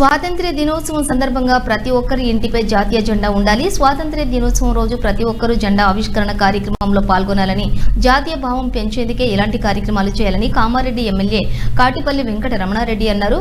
స్వాతంత్ర్య దినోత్సవం సందర్భంగా ప్రతి ఒక్కరి ఇంటిపై జాతీయ జెండా ఉండాలి. స్వాతంత్ర్య దినోత్సవం రోజు ప్రతి ఒక్కరూ జెండా ఆవిష్కరణ కార్యక్రమంలో పాల్గొనాలని జాతీయ భావం పెంచేందుకే ఇలాంటి కార్యక్రమాలు చేయాలని కామారెడ్డి ఎమ్మెల్యే కాటిపల్లి వెంకట రమణారెడ్డి అన్నారు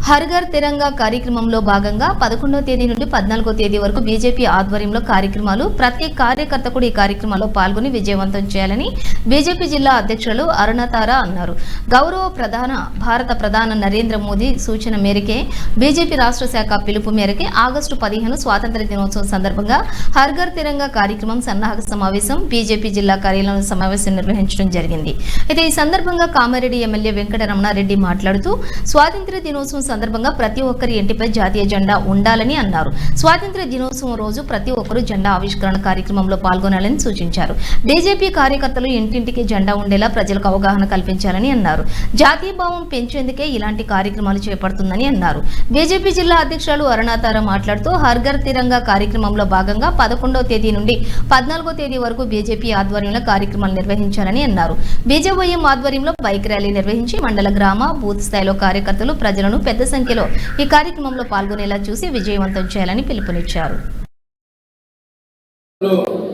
ఘ- తిరంగా కార్యక్రమంలో భాగంగా పదకొండో తేదీ నుండి పద్నాలుగో తేదీ వరకు బీజేపీ ఆధ్వర్యంలో కార్యక్రమాలు ప్రతి కార్యకర్త కూడా ఈ కార్యక్రమాల్లో పాల్గొని విజయవంతం చేయాలని బీజేపీ జిల్లా అధ్యక్షులు అరుణతార అన్నారు. గౌరవ ప్రధాన భారత ప్రధాన నరేంద్ర మోదీ సూచన మేరకే బీజేపీ రాష్ట్ర శాఖ పిలుపు మేరకే ఆగస్టు పదిహేను స్వాతంత్ర దినోత్సవం సందర్భంగా హర్ తిరంగా కార్యక్రమం సన్నాహక సమావేశం బీజేపీ జిల్లా కార్యాలయంలో సమావేశం నిర్వహించడం జరిగింది. అయితే ఈ సందర్భంగా కామారెడ్డి ఎమ్మెల్యే వెంకటరమణారెడ్డి మాట్లాడుతూ స్వాతంత్ర దినోత్సవం సందర్భంగా ప్రతి ఒక్కరి ఇంటిపై జాతీయ జెండా ఉండాలని అన్నారు. స్వాతంత్ర దినోత్సవం రోజు ప్రతి ఒక్కరూ జెండా ఆవిష్కరణ కార్యక్రమంలో పాల్గొనాలని సూచించారు. బీజేపీ కార్యకర్తలు ఇంటింటికి జెండా ఉండేలా ప్రజలకు అవగాహన కల్పించాలని అన్నారు. జాతీయ భావం పెంచేందుకే ఇలాంటి కార్యక్రమాలు చేపడుతుందని అన్నారు. బీజేపీ జిల్లా అధ్యక్షులు అరుణాతార మాట్లాడుతూ హర్ఘర్ తిరంగా కార్యక్రమంలో భాగంగా పదకొండవ తేదీ నుండి పద్నాలుగో తేదీ వరకు బీజేపీ ఆధ్వర్యంలో కార్యక్రమాలు నిర్వహించాలని అన్నారు. బీజేవైఎం ఆధ్వర్యంలో బైక్ ర్యాలీ నిర్వహించి మండల గ్రామ బూత్ స్థాయిలో కార్యకర్తలు ప్రజలను పెద్ద సంఖ్యలో ఈ కార్యక్రమంలో పాల్గొనేలా చూసి విజయవంతం చేయాలని పిలుపునిచ్చారు.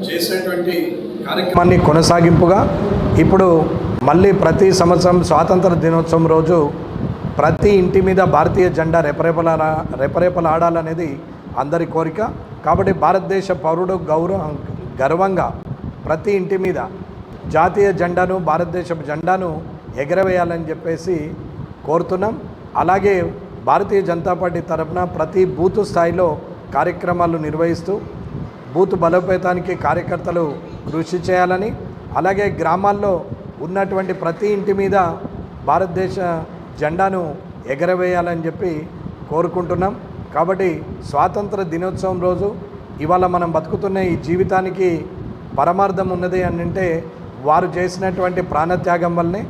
చేసినటువంటి కార్యక్రమాన్ని కొనసాగింపుగా ఇప్పుడు మళ్ళీ ప్రతి సంవత్సరం స్వాతంత్ర దినోత్సవం రోజు ప్రతి ఇంటి మీద భారతీయ జెండా రెపరెపల రెపరెపలాడాలనేది అందరి కోరిక. కాబట్టి భారతదేశ పౌరుడు గౌరవం గర్వంగా ప్రతి ఇంటి మీద జాతీయ జెండాను భారతదేశపు జెండాను ఎగరవేయాలని చెప్పేసి కోరుతున్నాం. అలాగే భారతీయ జనతా పార్టీ తరఫున ప్రతి బూత్ స్థాయిలో కార్యక్రమాలు నిర్వహిస్తూ బూత్ బలోపేతానికి కార్యకర్తలు కృషి చేయాలని అలాగే గ్రామాల్లో ఉన్నటువంటి ప్రతి ఇంటి మీద భారతదేశ జెండాను ఎగరవేయాలని చెప్పి కోరుకుంటున్నాం. కాబట్టి స్వాతంత్ర దినోత్సవం రోజు ఇవాళ మనం బతుకుతున్న ఈ జీవితానికి పరమార్థం ఉన్నది అని అంటే వారు చేసినటువంటి ప్రాణత్యాగం వల్లనే